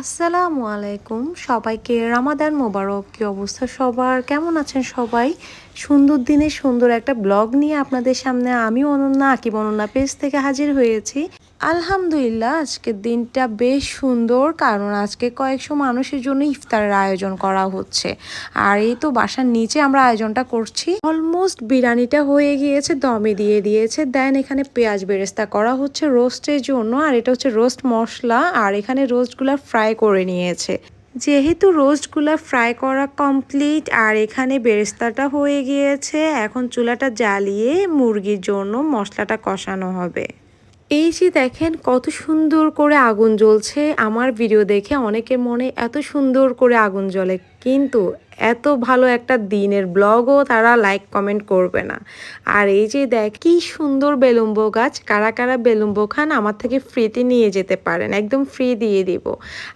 আসসালামু আলাইকুম। সবাইকে রামাদান মোবারক। কি অবস্থা সবার? কেমন আছেন সবাই? সুন্দর দিনে সুন্দর একটা ব্লগ নিয়ে আপনাদের সামনে আমি অনন্যা, আকিব অনন্যা পেজ থেকে হাজির হয়েছি। আলহামদুলিল্লাহ, আজকের দিনটা বেশ সুন্দর, কারণ আজকে কয়েকশো মানুষের জন্য ইফতারের আয়োজন করা হচ্ছে। আর এই তো বাসার নিচে আমরা আয়োজনটা করছি। অলমোস্ট বিরিয়ানিটা হয়ে গিয়েছে, দমে দিয়ে দিয়েছে। দেন এখানে পেঁয়াজ বেরেস্তা করা হচ্ছে রোস্টের জন্য, আর এটা হচ্ছে রোস্ট মশলা। আর এখানে রোস্টগুলো ফ্রাই করে নিয়েছে। যেহেতু রোস্টগুলো ফ্রাই করা কমপ্লিট আর এখানে বেরেস্তাটা হয়ে গিয়েছে, এখন চুলাটা জ্বালিয়ে মুরগির জন্য মশলাটা কষানো হবে। এই যে দেখেন কত সুন্দর করে আগুন জ্বলছে, আমার ভিডিও দেখে অনেকের মনে এত সুন্দর করে আগুন জ্বলে। কিন্তু এত ভালো একটা দিনের ব্লগও তারা লাইক কমেন্ট করবে না। আর এই যে দেখ, কি সুন্দর বেলুম্ব গাছ। কারা কারা বেলুম্ব খান, আমার থেকে ফ্রিতে নিয়ে যেতে পারেন। একদম ফ্রি দিয়ে দিব।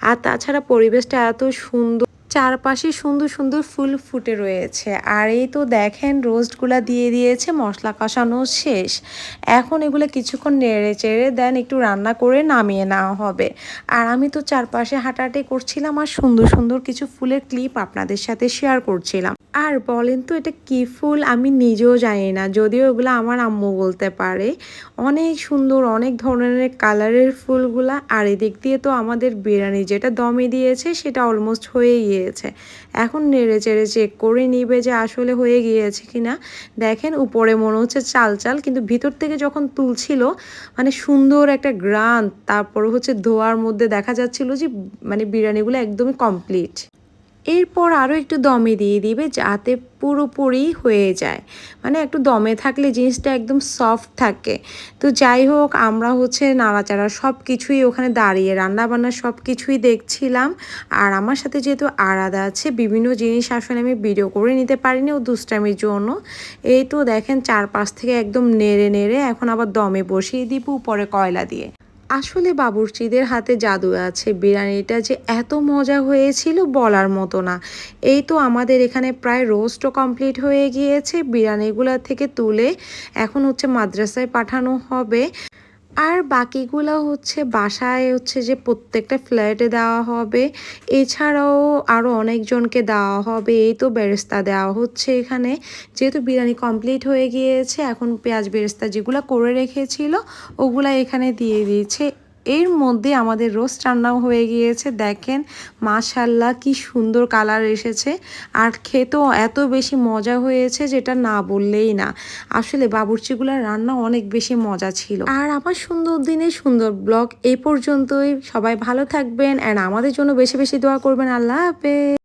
আর তাছাড়া পরিবেশটা এত সুন্দর চারপাশে সুন্দর সুন্দর ফুল ফুটে রয়েছে। আর এই তো দেখেন, রোস্টগুলা দিয়ে দিয়েছে, মশলা কষানো শেষ। এখন এগুলো কিছুক্ষণ নেড়ে চেড়ে দেন, একটু রান্না করে নামিয়ে নেওয়া হবে। আর আমি তো চারপাশে হাঁটাহাঁটি করছিলাম আর সুন্দর সুন্দর কিছু ফুলের ক্লিপ আপনাদের সাথে শেয়ার করছিলাম। আর বলেন তো, এটা কি ফুল? আমি নিজেও জানি না, যদিও এগুলো আমার আম্মু বলতে পারে। অনেক সুন্দর, অনেক ধরনের কালারের ফুলগুলা। আর এদিক দিয়ে তো আমাদের বিরিয়ানি যেটা দমে দিয়েছে, সেটা অলমোস্ট হয়ে গিয়েছে এখন নেড়ে চেড়ে চেক করে নিবে যে আসলে হয়ে গিয়েছে কি না দেখেন উপরে মনে হচ্ছে চাল চাল, কিন্তু ভিতর থেকে যখন তুলছিল মানে সুন্দর একটা গ্রান, তারপর হচ্ছে ধোয়ার মধ্যে দেখা যাচ্ছিল যে মানে বিরিয়ানিগুলো একদমই কমপ্লিট এরপর আরও একটু দমে দিয়ে দিবে যাতে পুরোপুরি হয়ে যায়। মানে একটু দমে থাকলে জিনিসটা একদম সফট থাকে। তো যাই হোক, আমরা হচ্ছে নাড়াচাড়া সব কিছুই ওখানে দাঁড়িয়ে, রান্নাবান্না সব কিছুই দেখছিলাম। আর আমার সাথে যেহেতু আলাদা আছে, বিভিন্ন জিনিস আসলে আমি ভিডিও করে নিতে পারিনি ও দুষ্টামির জন্য। এই তো দেখেন চারপাশ থেকে একদম নেড়ে নেড়ে এখন আবার দমে বসিয়ে দিব উপরে কয়লা দিয়ে। আসলে বাবুর্চিদের হাতে জাদু আছে। বিরিয়ানিটা যে এত মজা হয়েছিল বলার মতো না। এই তো আমাদের এখানে প্রায় রোস্টও কমপ্লিট হয়ে গিয়েছে। বিরিয়ানিগুলো থেকে তুলে এখন হচ্ছে মাদ্রাসায় পাঠানো হবে। আর বাকিগুলো হচ্ছে বাসায় হচ্ছে যে প্রত্যেকটা ফ্ল্যাটে দেওয়া হবে। এছাড়াও আরও অনেকজনকে দেওয়া হবে। এই তো বেরেস্তা দেওয়া হচ্ছে এখানে। যেহেতু বিরিয়ানি কমপ্লিট হয়ে গিয়েছে, এখন পেঁয়াজ বেরেস্তা যেগুলো করে রেখেছিল, ওগুলা এখানে দিয়ে দিয়েছে। এর মধ্যে আমাদের রোস্ট রান্নাও হয়ে গিয়েছে। দেখেন মাশাল্লাহ কি সুন্দর কালার এসেছে। আর খেতেও এত বেশি মজা হয়েছে যেটা না বললেই না। আসলে বাবুর্চিগুলার রান্না অনেক বেশি মজা ছিল। আর আমার সুন্দর দিনে সুন্দর ব্লগ এ পর্যন্তই। সবাই ভালো থাকবেন অ্যান্ড আমাদের জন্য বেশি বেশি দোয়া করবেন। আল্লাহ হাফেজ।